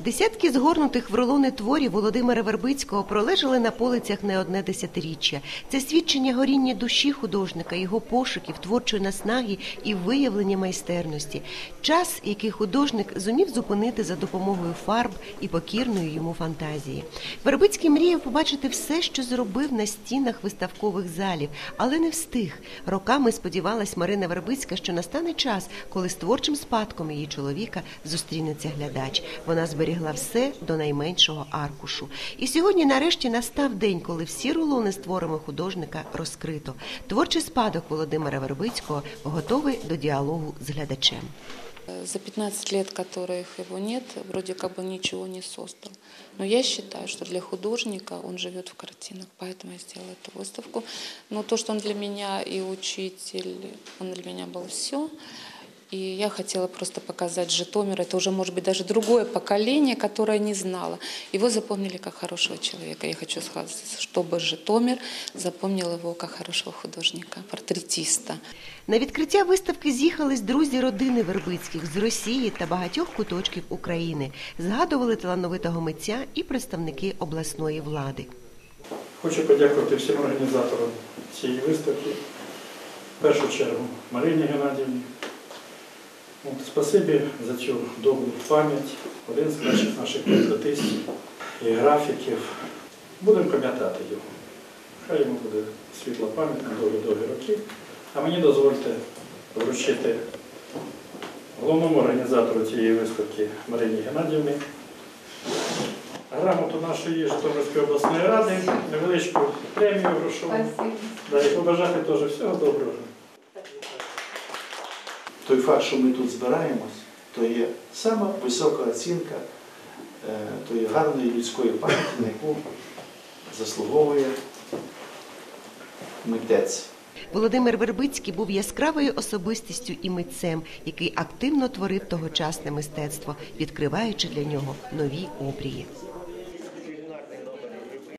Десятки згорнутих в рулони творів Володимира Вербицького пролежали на полицях не одне десятиріччя. Це свідчення горіння душі художника, його пошуків, творчої наснаги і виявлення майстерності. Час, який художник зумів зупинити за допомогою фарб і покірної йому фантазії. Вербицький мріяв побачити все, що зробив на стінах виставкових залів, але не встиг. Роками сподівалась Марина Вербицька, що настане час, коли з творчим спадком її чоловіка зустрінеться глядач. Вона зберігла все до найменшого аркушу. І сьогодні, нарешті, настав день, коли всі рулони з творами художника розкрито. Творчий спадок Володимира Вербицького готовий до діалогу з глядачем. За 15 лет, которых его нет, вроде как бы ничего не создал. Но я считаю, что для художника он живет в картинах, поэтому я сделала эту выставку. Но то, что он для меня и учитель, он для меня был все. И я хотела просто показать Житомир. Это уже, может быть, даже другое поколение, которое не знало. Его запомнили как хорошего человека. Я хочу сказать, чтобы Житомир запомнил его как хорошего художника, портретиста. На відкриття виставки з'їхались друзі родини Вербицьких з Росії та багатьох куточків України. Згадували талановитого митця і представники обласної влади. Хочу подякувати всім організаторам цієї виставки. В першу чергу Марині Геннадіївні. Спасибі за цю добру пам'ять. Один з перших наших портретистів і графіків. Будемо пам'ятати його. Хай йому буде світла пам'ять на довгі-довгі роки. А мені дозвольте вручити головному організатору цієї виставки Марині Геннадіївні грамоту нашої Житомирської обласної ради, невеличку премію грошову. Да, і побажати теж всього доброго. Той факт, що ми тут збираємось, то є сама висока оцінка е, тої гарної людської пам'яті, на яку заслуговує митець. Володимир Вербицький був яскравою особистістю і митцем, який активно творив тогочасне мистецтво, відкриваючи для нього нові обрії.